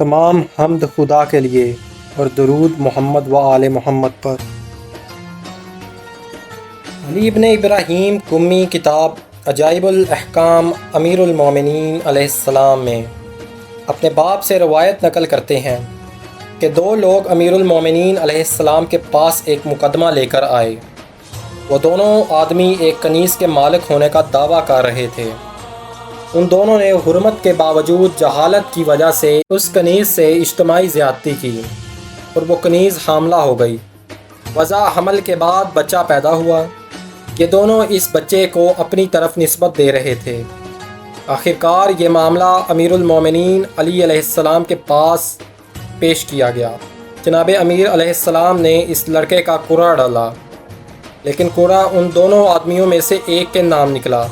تمام حمد خدا کے لیے اور درود محمد و آل محمد پر۔ علی ابن ابراہیم کمی کتاب عجائب الاحکام امیر المومنین علیہ السلام میں اپنے باپ سے روایت نقل کرتے ہیں کہ دو لوگ امیر المومنین علیہ السلام کے پاس ایک مقدمہ لے کر آئے۔ وہ دونوں آدمی ایک کنیز کے مالک ہونے کا دعویٰ کر رہے تھے۔ ان دونوں نے حرمت کے باوجود جہالت کی وجہ سے اس کنیز سے اجتماعی زیادتی کی اور وہ کنیز حاملہ ہو گئی۔ وضع حمل کے بعد بچہ پیدا ہوا۔ یہ دونوں اس بچے کو اپنی طرف نسبت دے رہے تھے۔ آخرکار یہ معاملہ امیر المومنین علی علیہ السلام کے پاس پیش کیا گیا۔ جناب امیر علیہ السلام نے اس لڑکے کا قرا ڈالا۔ لیکن قرا ان دونوں آدمیوں میں سے ایک کے نام نکلا۔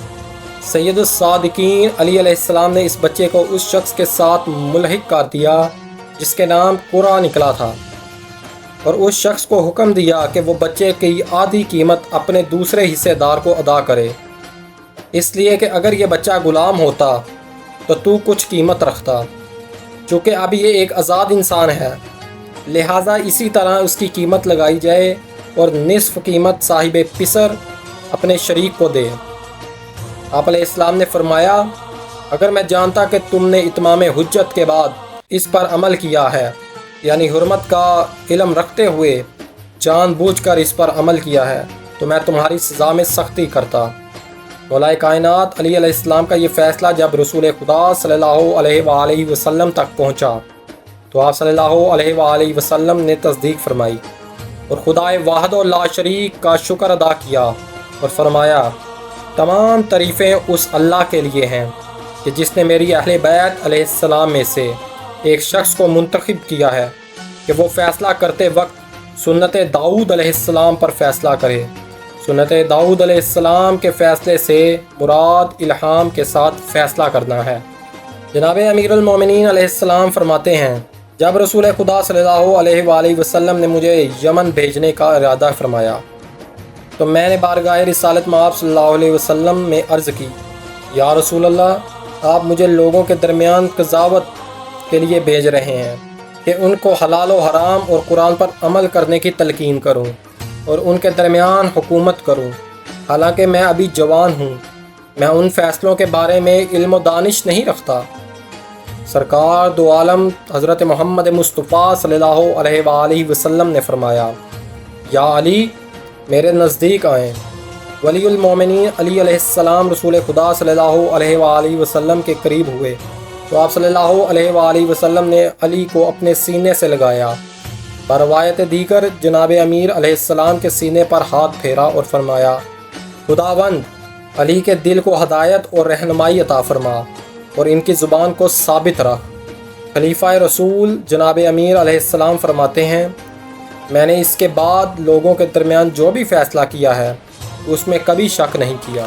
سید الصادقین علی علیہ السلام نے اس بچے کو اس شخص کے ساتھ ملحق کر دیا، جس کے نام قرآن نکلا تھا۔ اور اس شخص کو حکم دیا کہ وہ بچے کی آدھی قیمت اپنے دوسرے حصے دار کو ادا کرے۔ اس لیے کہ اگر یہ بچہ غلام ہوتا تو تو کچھ قیمت رکھتا، چونکہ اب یہ ایک آزاد انسان ہے۔ لہٰذا اسی طرح اس کی قیمت لگائی جائے اور نصف قیمت صاحب پسر اپنے شریک کو دے۔ آپ علیہ السلام نے فرمایا، اگر میں جانتا کہ تم نے اتمام حجت کے بعد اس پر عمل کیا ہے یعنی حرمت کا علم رکھتے ہوئے جان بوجھ کر اس پر عمل کیا ہے، تو میں تمہاری سزا میں سختی کرتا۔ مولا کائنات علی علیہ السلام کا یہ فیصلہ جب رسول خدا صلی اللہ علیہ وآلہ وسلم تک پہنچا، تو آپ صلی اللہ علیہ وآلہ وسلم نے تصدیق فرمائی اور خدا واحد و لا شریک کا شکر ادا کیا اور فرمایا تمام تعریفیں اس اللہ کے لیے ہیں کہ جس نے میری اہل بیت علیہ السلام میں سے ایک شخص کو منتخب کیا ہے کہ وہ فیصلہ کرتے وقت سنت داؤد علیہ السلام پر فیصلہ کرے۔ سنت داؤد علیہ السلام کے فیصلے سے مراد الہام کے ساتھ فیصلہ کرنا ہے۔ جناب امیر المومنین علیہ السلام فرماتے ہیں، جب رسول خدا صلی اللہ علیہ وآلہ وسلم نے مجھے یمن بھیجنے کا ارادہ فرمایا تو میں نے بارگاہ رسالت معاب صلی اللہ علیہ وسلم میں عرض کی، یا رسول اللہ، آپ مجھے لوگوں کے درمیان قضاوت کے لیے بھیج رہے ہیں کہ ان کو حلال و حرام اور قرآن پر عمل کرنے کی تلقین کروں اور ان کے درمیان حکومت کروں حالانکہ میں ابھی جوان ہوں، میں ان فیصلوں کے بارے میں علم و دانش نہیں رکھتا۔ سرکار دو عالم حضرت محمد مصطفیٰ صلی اللہ علیہ وآلہ وسلم نے فرمایا، یا علی میرے نزدیک آئیں۔ ولی المومنین علی علیہ السلام رسول خدا صلی اللہ علیہ وآلہ وسلم کے قریب ہوئے۔ تو آپ صلی اللہ علیہ وآلہ وسلم نے علی کو اپنے سینے سے لگایا۔ روایت دیگر جناب امیر علیہ السلام کے سینے پر ہاتھ پھیرا اور فرمایا، خداوند، علی کے دل کو ہدایت اور رہنمائی عطا فرما اور ان کی زبان کو ثابت رکھ۔ خلیفہ رسول جناب امیر علیہ السلام فرماتے ہیں میں نے اس کے بعد لوگوں کے درمیان جو بھی فیصلہ کیا ہے، اس میں کبھی شک نہیں کیا۔